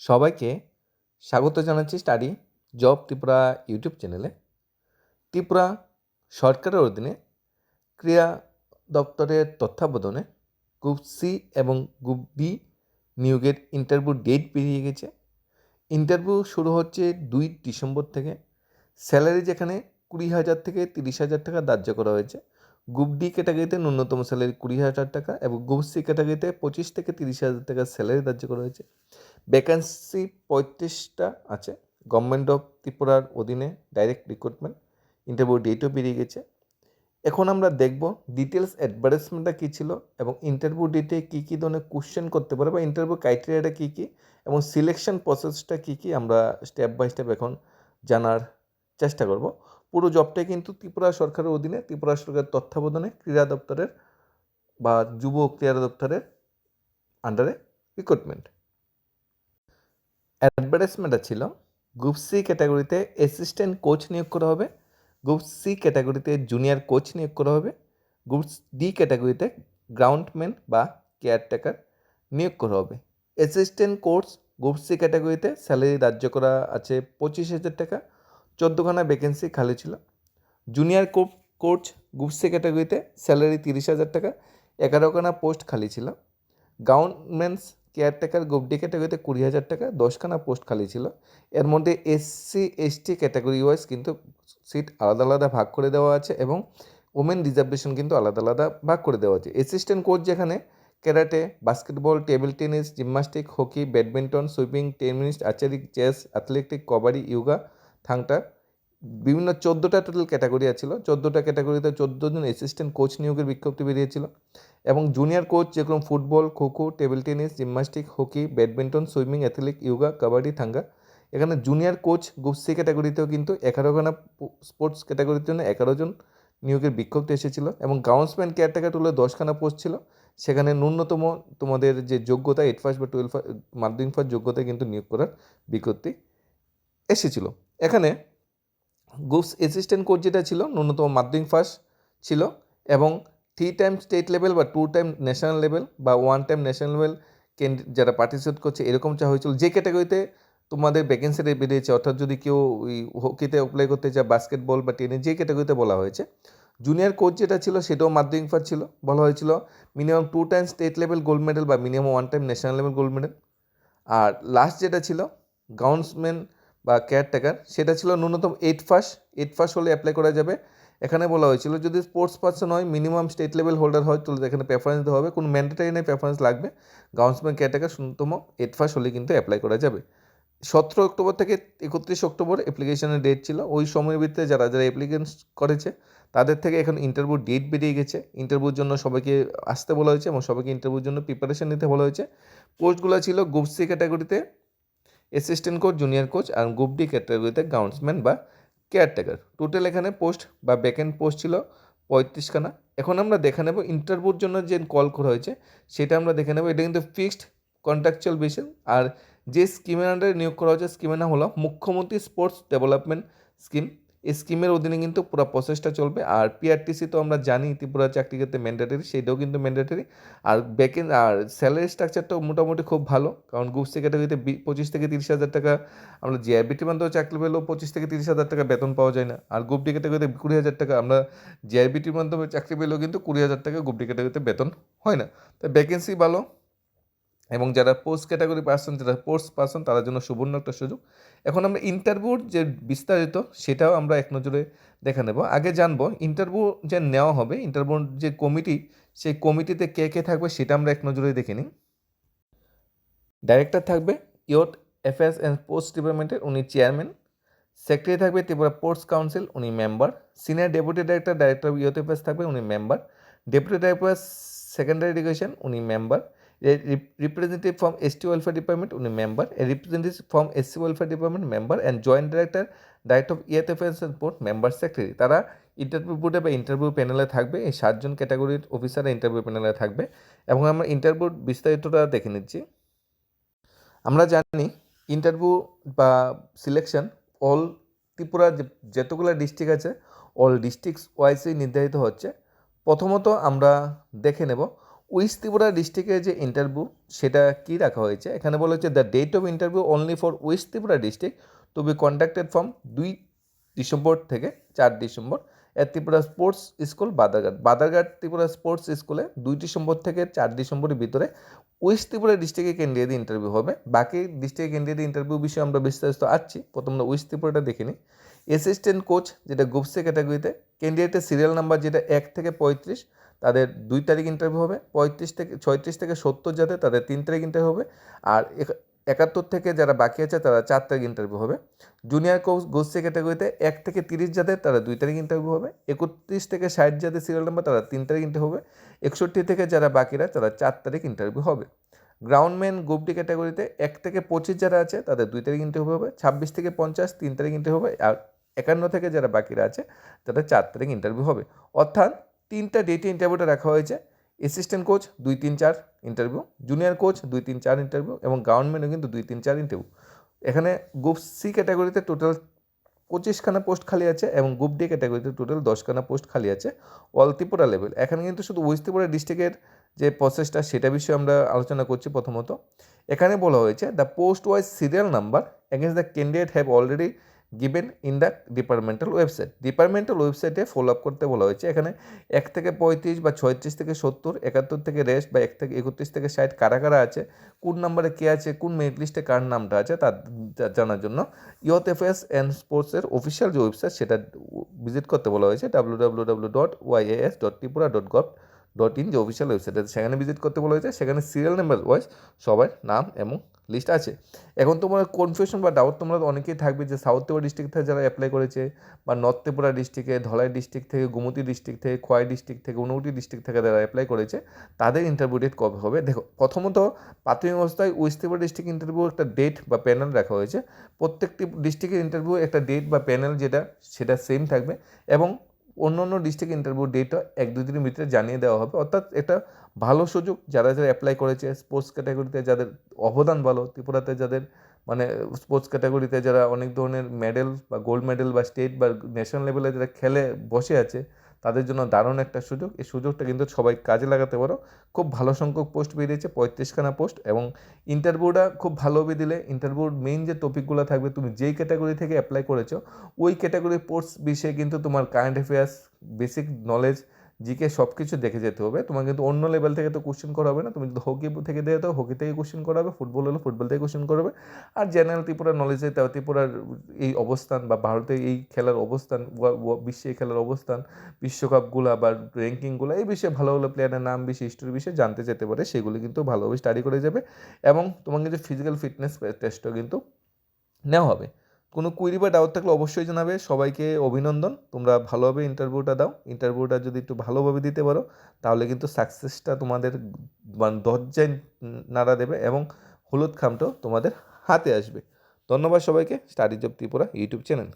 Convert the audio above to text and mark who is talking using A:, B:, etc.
A: সবাইকে স্বাগত জানাচ্ছি স্টাডি জব ত্রিপুরা ইউটিউব চ্যানেলে। ত্রিপুরা সরকারের অধীনে ক্রিয়া দপ্তরের তত্ত্বাবধানে গ্রুপ সি এবং গ্রুপ বি নিয়োগের ইন্টারভিউ ডেট বেরিয়ে গেছে। ইন্টারভিউ শুরু হচ্ছে দুই ডিসেম্বর থেকে। স্যালারি যেখানে কুড়ি হাজার থেকে তিরিশ হাজার টাকা ধার্য করা হয়েছে। গ্রুপ ডি ক্যাটাগরিতে ন্যূনতম স্যালারি কুড়ি হাজার টাকা এবং গ্রুপ সি ক্যাটাগরিতে পঁচিশ থেকে তিরিশ হাজার টাকা স্যালারি ধার্য করা হয়েছে। ভ্যাকান্সি পঁয়ত্রিশটা আছে। গভর্নমেন্ট অফ ত্রিপুরার অধীনে ডাইরেক্ট রিক্রুটমেন্ট ইন্টারভিউ ডেটও বেরিয়ে গেছে। এখন আমরা দেখব ডিটেলস অ্যাডভার্টাইজমেন্টটা কী ছিল এবং ইন্টারভিউ ডেটে কী কী ধরনের কোশ্চেন করতে পারে বা ইন্টারভিউ ক্রাইটেরিয়াটা কী কী এবং সিলেকশন প্রসেসটা কী কী আমরা স্টেপ বাই স্টেপ এখন জানার চেষ্টা করব। পুরো জবটাই কিন্তু ত্রিপুরা সরকারের অধীনে, ত্রিপুরা সরকারের তত্ত্বাবধানে ক্রীড়া দপ্তরের বা যুব ক্রীড়া দপ্তরের আন্ডারে রিক্রুটমেন্ট অ্যাডভার্টাইজমেন্টটা ছিল, গ্রুপ সি ক্যাটাগরিতে অ্যাসিস্ট্যান্ট কোচ নিয়োগ করা হবে, গ্রুপ সি ক্যাটাগরিতে জুনিয়র কোচ নিয়োগ করা হবে, গ্রুপ ডি ক্যাটাগরিতে গ্রাউন্ডম্যান বা কেয়ারটেকার নিয়োগ করা হবে। অ্যাসিস্ট্যান্ট কোর্স গ্রুপ সি ক্যাটাগরিতে স্যালারি ধার্য করা আছে পঁচিশ হাজার টাকা, চোদ্দোখানা ভ্যাকেন্সি খালি ছিল। জুনিয়র কোচ গ্রুপ সি ক্যাটাগরিতে স্যালারি তিরিশ হাজার টাকা, এগারোখানা পোস্ট খালি ছিল। গাউনমেন্টস কেয়ারটেকার গ্রুপ ডি ক্যাটাগরিতে কুড়ি হাজার টাকা, দশখানা পোস্ট খালি ছিল। এর মধ্যে এসসি এসটি ক্যাটাগরি ওয়াইজ কিন্তু সিট আলাদা আলাদা ভাগ করে দেওয়া আছে এবং ওমেন রিজার্ভেশন কিন্তু আলাদা আলাদা ভাগ করে দেওয়া আছে। অ্যাসিস্ট্যান্ট কোচ যেখানে karate basketball table tennis gymnastic hockey badminton sweeping tennis archery chess athletic kabaddi yoga thangta বিভিন্ন চোদ্দোটা টোটাল ক্যাটাগরি আছিল চোদ্দোটা ক্যাটাগরিতে চোদ্দ জন অ্যাসিস্ট্যান্ট কোচ নিয়োগের বিজ্ঞপ্তি বেরিয়েছিল এবং জুনিয়র কোচ যেরকম football kho kho table tennis gymnastic hockey badminton swimming athletic yoga kabaddi thangta এখানে জুনিয়র কোচ গ্রুপ সি ক্যাটাগরিতেও কিন্তু এগারোখানা স্পোর্টস ক্যাটাগরির জন্য এগারো জন নিয়োগের বিজ্ঞপ্তি এসেছিল এবং গাউন্সম্যান কেয়ারটেকার তুলে দশখানা পোস্ট ছিল। সেখানে ন্যূনতম তোমাদের যে যোগ্যতা এইট ফার্স্ট বা টুয়েলভ মাধ্যমিক ফার্স্ট যোগ্যতায় কিন্তু নিয়োগ করার বিজ্ঞপ্তি এসেছিল। এখানে গ্রুপস অ্যাসিস্ট্যান্ট কোচ যেটা ছিল, ন্যূনতম মাধ্যমিক ফার্স্ট ছিল এবং থ্রি টাইম স্টেট লেভেল বা টু টাইম ন্যাশনাল লেভেল বা ওয়ান টাইম ন্যাশনাল লেভেল যারা পার্টিসিপেট করছে, এরকম চা হয়েছিল। যে ক্যাটাগরিতে তোমাদের ভ্যাকেন্সিটা বেরিয়েছে, অর্থাৎ যদি কেউ ওই হকিতে অ্যাপ্লাই করতে চায় বাস্কেটবল বা টেনিস যে ক্যাটাগরিতে বলা হয়েছে জুনিয়র কোচ যেটা ছিল, সেটাও মাধ্যমিক ফার্স্ট ছিল। বলা হয়েছিল minimum two time state level gold medal বা minimum one time national level gold medal আর লাস্ট যেটা ছিল গাউন্সম্যান বা কেয়ারটেকার সেটা ছিল ন্যূনতম এইট ফার্স্ট এইট ফার্স্ট হলে অ্যাপ্লাই করা যাবে। এখানে বলা হয়েছিল যদি স্পোর্টস পার্সন হয় মিনিমাম স্টেট লেভেল হোল্ডার হয়, তাহলে এখানে প্রেফারেন্স দেওয়া হবে। কোনো ম্যান্ডেটারি নেই প্রেফারেন্স লাগবে। গাউন্সম্যান কেয়ারটেকার ন্যূনতম এইট ফার্স্ট হলে কিন্তু অ্যাপ্লাই করা যাবে। সতেরো অক্টোবর থেকে একত্রিশ অক্টোবর অ্যাপ্লিকেশনের ডেট ছিল। ওই সময়ের ভিত্তিতে যারা যারা অ্যাপ্লিকেন্ট করেছে, তাদের থেকে এখন ইন্টারভিউ ডেট বেরিয়ে গেছে। ইন্টারভিউর জন্য সবাইকে আসতে বলা হয়েছে এবং সবাইকে ইন্টারভিউর জন্য প্রিপারেশন নিতে বলা হয়েছে। পোস্টগুলো ছিল গ্রুপ সি ক্যাটাগরিতে অ্যাসিস্ট্যান্ট কোচ জুনিয়র কোচ আর গ্রুপ ডি ক্যাটাগরিতে গ্রাউন্ডসম্যান বা কেয়ারটেকার টোটাল এখানে পোস্ট বা ব্যাকেন্ড পোস্ট ছিল পঁয়ত্রিশখানা। এখন আমরা দেখে নেব ইন্টারভিউর জন্য যে কল করা হয়েছে, সেটা আমরা দেখে নেব। এটা কিন্তু ফিক্সড কন্ট্রাকচুয়াল বেসিস আর যে স্কিমের আন্ডারে নিয়োগ করা হয়েছে স্কিমের নাম হলো মুখ্যমন্ত্রী স্পোর্টস ডেভেলপমেন্ট স্কিম স্কিমের অধীনে কিন্তু পুরো প্রসেসটা চলবে। আর পিআরটিসি তো আমরা জানি, ত্রিপুরা চাকরি ক্ষেত্রে ম্যান্ডেটারি সেটাও কিন্তু ম্যান্ডেটারি আর ব্যাকেন আর স্যালারি স্ট্রাকচারটাও মোটামুটি খুব ভালো। কারণ গ্রুপ সি ক্যাটাগরিতে পঁচিশ থেকে তিরিশ হাজার টাকা, আমরা জিআইবিটির মাধ্যমে চাকরি পেলেও পঁচিশ থেকে তিরিশ হাজার টাকা বেতন পাওয়া যায় না। আর গ্রুপ ডি ক্যাটাগরিতে কুড়ি হাজার টাকা, আমরা জিআইবিটির মাধ্যমে চাকরি পেলেও কিন্তু কুড়ি হাজার টাকা গ্রুপ ডি ক্যাটাগরিতে বেতন হয় না। তাই ভ্যাকেন্সি ভালো এবং যারা পোস্ট ক্যাটাগরি পার্সন যারা পোস্ট পার্সন তাদের জন্য সুবর্ণ একটা সুযোগ। এখন আমরা ইন্টারভিউর যে বিস্তারিত, সেটাও আমরা এক নজরে দেখে নেব। আগে জানব ইন্টারভিউ যে নেওয়া হবে ইন্টারভিউর যে কমিটি সেই কমিটিতে কে কে থাকবে, সেটা আমরা এক নজরে দেখে নিই। ডাইরেক্টর থাকবে ইয়ট অ্যাফেয়ার্স অ্যান্ড পোস্ট ডিপার্টমেন্টের উনি চেয়ারম্যান সেক্রেটারি থাকবে ত্রিপুরা পোস্ট কাউন্সিল উনি member senior deputy director director youth affairs থাকবে, উনি member deputy director secondary education উনি member representative from ST Welfare Department member a representative from SC welfare department member and joint director director of youth affairs and board member secretary তারা interview বোর্ডে বা interview প্যানেলে থাকবে। এই সাতজন ক্যাটাগরির অফিসাররা ইন্টারভিউ প্যানেলে থাকবে। এবং আমরা ইন্টারভিউর বিস্তারিতটা দেখে নিচ্ছি। আমরা জানি ইন্টারভিউ বা সিলেকশন অল ত্রিপুরা যতগুলো ডিস্ট্রিক্ট আছে অল ডিস্ট্রিক্টস ওয়াইজেই নির্ধারিত হচ্ছে। প্রথমত আমরা দেখে নেব উইস্ট ত্রিপুরা ডিস্ট্রিক্টের যে ইন্টারভিউ সেটা কি রাখা হয়েছে? এখানে বলা হচ্ছে the date of interview only for west Tripura district to be conducted from দুই ডিসেম্বর থেকে চার ডিসেম্বর এর Tripura sports school Badarghat. Badarghat Tripura sports স্কুলে দুই ডিসেম্বর থেকে চার ডিসেম্বরের ভিতরে ওয়েস্ট ত্রিপুরা ডিস্ট্রিক্টে কেন্দ্রীয় ইন্টারভিউ হবে। বাকি ডিস্ট্রিক্টে কেন্দ্রীয় ইন্টারভিউ বিষয়ে আমরা বিস্তারিত আসছি। প্রথম আমরা ওয়েস্ট ত্রিপুরাটা দেখে নিই। অ্যাসিস্ট্যান্ট কোচ যেটা গ্রুপ সি ক্যাটাগরিতে ক্যান্ডিডেটের সিরিয়াল নাম্বার যেটা এক থেকে পঁয়ত্রিশ তাদের দুই তারিখ ইন্টারভিউ হবে, পঁয়ত্রিশ থেকে, ছয়ত্রিশ থেকে সত্তর যাদের তাদের তিন তারিখ ইন্টারভিউ হবে, আর একাত্তর থেকে যারা বাকি আছে তারা চার তারিখ ইন্টারভিউ হবে। জুনিয়র কোর্স গোষ্ঠী ক্যাটাগরিতে এক থেকে তিরিশ যাদের তারা দুই তারিখ ইন্টারভিউ হবে, একত্রিশ থেকে ষাট যাদের সিরিয়াল নাম্বার তারা তিন তারিখ ইন্টারভিউ হবে, একষট্টি থেকে যারা বাকিরা তারা চার তারিখ ইন্টারভিউ হবে। গ্রাউন্ডম্যান গ্রুপ ডি ক্যাটাগরিতে এক থেকে পঁচিশ যারা আছে তাদের দুই তারিখ ইন্টারভিউ হবে, ছাব্বিশ থেকে পঞ্চাশ তিন তারিখ ইন্টারভিউ হবে, আর একান্ন থেকে যারা বাকিরা আছে তাদের চার তারিখ ইন্টারভিউ হবে। অর্থাৎ তিনটা ডেটে ইন্টারভিউটা রাখা হয়েছে। অ্যাসিস্ট্যান্ট কোচ দুই তিন চার ইন্টারভিউ জুনিয়র কোচ দুই তিন চার ইন্টারভিউ এবং গ্রাউন্ডম্যানও কিন্তু দুই তিন চার ইন্টারভিউ এখানে গ্রুপ সি ক্যাটাগরিতে টোটাল পঁচিশখানা পোস্ট খালি আছে এবং গ্রুপ ডি ক্যাটাগরিতে টোটাল দশখানা পোস্ট খালি আছে অল ত্রিপুরা লেভেল এখানে কিন্তু শুধু ওয়েস্ট ত্রিপুরা ডিস্ট্রিক্টের যে প্রসেসটা সেটা বিষয়ে আমরা আলোচনা করছি প্রথমত। এখানে বলা হয়েছে the post wise serial number against the candidate have already given in the departmental website departmental ওয়েবসাইটে ফলো আপ করতে বলা হয়েছে, এখানে এক থেকে পঁয়ত্রিশ বা ছয়ত্রিশ থেকে সত্তর, একাত্তর থেকে রেস্ট বা এক থেকে একত্রিশ থেকে ষাট কারা কারা আছে, কোন নাম্বারে কে আছে, কোন মেরিট লিস্টে কার নামটা আছে, তা জানার জন্য ইয়থ এফএস অ্যান্ড স্পোর্টসের অফিসিয়াল যে ওয়েবসাইট সেটা ভিজিট করতে বলা হয়েছে W W W dot YAS dot Tripura dot gov dot in যে অফিসিয়াল ওয়েবসাইট আছে, সেখানে ভিজিট করতে বলা হয়েছে, সেখানে সিরিয়াল নাম্বার ওয়াইজ সবার নাম এবং লিস্ট আছে। এখন তোমার কনফিউশন বা ডাউট তোমরা অনেকেই থাকবে যে সাউথ ত্রিপুরা ডিস্ট্রিক্ট থেকে যারা অ্যাপ্লাই করেছে বা নর্থ ত্রিপুরা ডিস্ট্রিক্টে ধলাই ডিস্ট্রিক্ট থেকে, গোমতী ডিস্ট্রিক্ট থেকে, খোয়াই ডিস্ট্রিক্ট থেকে ঊনকোটি ডিস্ট্রিক্ট থেকে যারা অ্যাপ্লাই করেছে, তাদের ইন্টারভিউ ডেট কবে হবে? দেখো, প্রথমত প্রাথমিক অবস্থায় ওয়েস্ট ত্রিপুরা ডিস্ট্রিক্ট ইন্টারভিউ একটা ডেট বা প্যানেল রাখা হয়েছে। প্রত্যেকটি ডিস্ট্রিক্টের ইন্টারভিউ একটা ডেট বা প্যানেল যেটা, সেটা সেম থাকবে এবং অন্য অন্য ডিস্ট্রিক্ট ইন্টারভিউ ডেটও এক দুই দিনের ভিতরে জানিয়ে দেওয়া হবে। অর্থাৎ এটা ভালো সুযোগ, যারা যারা অ্যাপ্লাই করেছে স্পোর্টস ক্যাটাগরিতে যাদের অবদান ভালো, ত্রিপুরাতে যাদের মানে স্পোর্টস ক্যাটাগরিতে যারা অনেক ধরনের মেডেল বা গোল্ড মেডেল বা স্টেট বা ন্যাশনাল লেভেলে যারা খেলে বসে আছে তাদের জন্য দারুণ একটা সুযোগ। এই সুযোগটা কিন্তু সবাই কাজে লাগাতে পারো। খুব ভালো সংখ্যক পোস্ট বেরিয়েছে, পঁয়ত্রিশখানা পোস্ট এবং ইন্টারভিউটা খুব ভালোভাবে দিলে ইন্টারভিউর মেইন যে টপিকগুলো থাকবে, তুমি যেই ক্যাটাগরি থেকে অ্যাপ্লাই করেছ, ওই ক্যাটাগরির পোস্ট বিষয়ে কিন্তু তোমার current affairs basic knowledge GK সব কিছু দেখে যেতে হবে। তোমার কিন্তু অন্য লেভেল থেকে তো কোশ্চেন করা হবে না। তুমি যদি হকি থেকে দিয়ে দাও হকি থেকে কোশ্চেন করা হবে ফুটবল হলে ফুটবল থেকে কোশ্চেন করবে আর জেনারেল ত্রিপুরার নলেজে তা ত্রিপুরার এই অবস্থান বা ভারতে এই খেলার অবস্থান বিশ্বে এই খেলার অবস্থান, বিশ্বকাপগুলা বা র্যাঙ্কিংগুলো এই বিষয়ে ভালো ভালো প্লেয়ারের নাম বিষয়ে হিস্টোরি বিষয়ে জানতে যেতে পারে, সেগুলো কিন্তু ভালোভাবে স্টাডি করে যাবে। এবং তোমার কিন্তু ফিজিক্যাল ফিটনেস টেস্টও কিন্তু নেওয়া হবে। কোনো কুইরি বা ডাউট থাকলে অবশ্যই জানাবে। সবাইকে অভিনন্দন। তোমরা ভালোভাবে ইন্টারভিউটা দাও। ইন্টারভিউটা যদি একটু ভালোভাবে দিতে পারো, তাহলে কিন্তু সাকসেসটা তোমাদের মানে দরজায় নাড়া দেবে এবং হলুদ খামটাও তোমাদের হাতে আসবে। ধন্যবাদ সবাইকে। Study job Tripura YouTube channel